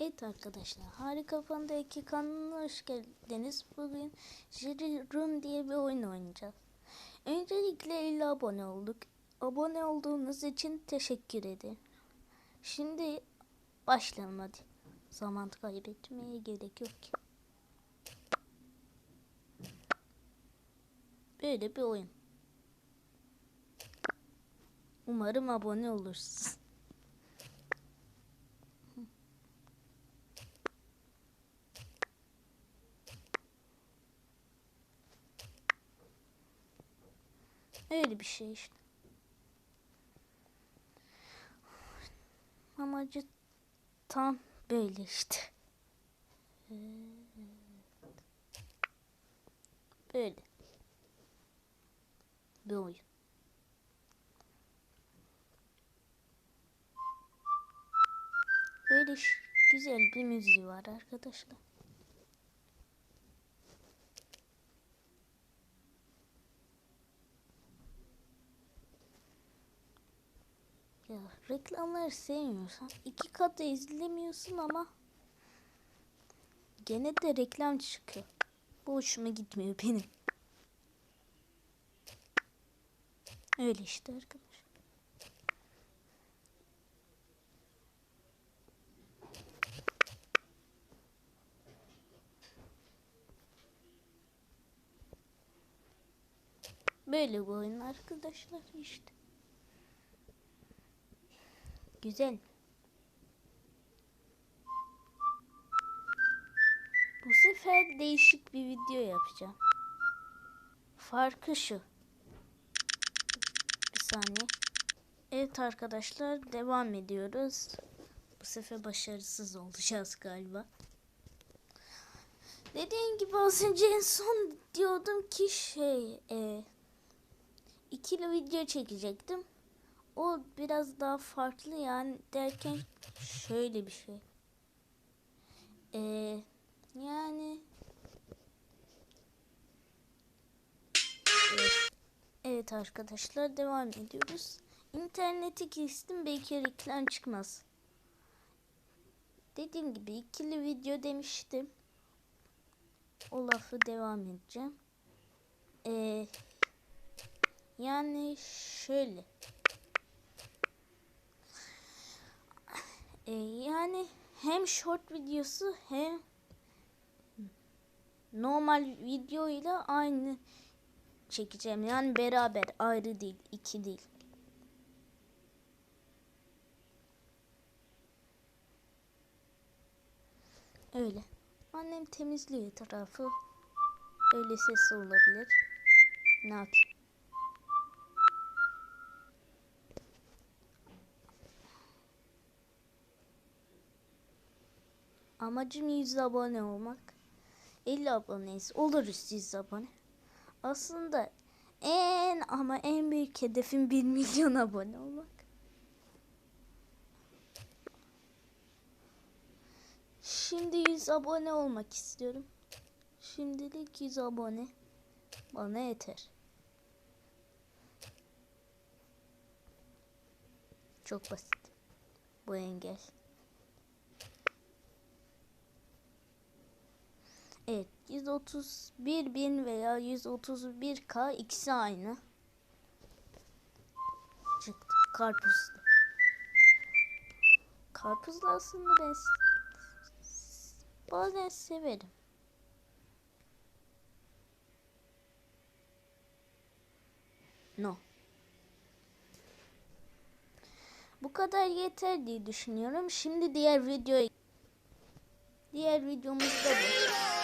Evet arkadaşlar Harika Panda 2 kanalına hoş geldiniz. Bugün Jerry Room diye bir oyun oynayacağız. Öncelikle 50 abone olduk. Abone olduğunuz için teşekkür ederim. Şimdi başlayalım hadi. Zaman kaybetmeye gerek yok ki. Böyle bir oyun. Umarım abone olursunuz. Öyle bir şey işte. Amacı tam böyle işte. Böyle. Bir oyun. Böyle güzel bir müziği var arkadaşlar. Ya reklamları sevmiyorsan iki katı izlemiyorsun ama gene de reklam çıkıyor. Bu hoşuma gitmiyor benim. Öyle işte arkadaş. Böyle bu oyun arkadaşlar işte. Güzel. Bu sefer değişik bir video yapacağım. Farkı şu. Bir saniye. Evet arkadaşlar devam ediyoruz. Bu sefer başarısız olacağız galiba. Dediğim gibi az önce en son diyordum ki şey e, ikili video çekecektim. O biraz daha farklı yani derken şöyle bir şey. Ee, yani evet. evet arkadaşlar devam ediyoruz. İnterneti kestim belki reklam çıkmaz. Dediğim gibi ikili video demiştim. O lafı devam edeceğim. Ee, yani şöyle. Ee, yani hem short videosu hem normal video ile aynı çekeceğim. Yani beraber ayrı değil, iki değil. Öyle. Annem temizliyor etrafı. Öyle ses olabilir. Ne yapayım? Amacım 100 abone olmak. 50 aboneyiz. Oluruz 100 abone. Aslında en ama en büyük hedefim 1 milyon abone olmak. Şimdi 100 abone olmak istiyorum. Şimdilik 100 abone bana yeter. Çok basit. Bu engel. Evet 131 bin veya 131k ikisi aynı. Çıktı. Karpuzlu. Karpuzlu aslında ben bazen severim. No. Bu kadar yeter diye düşünüyorum. Şimdi diğer videoya diğer videomuzda bu.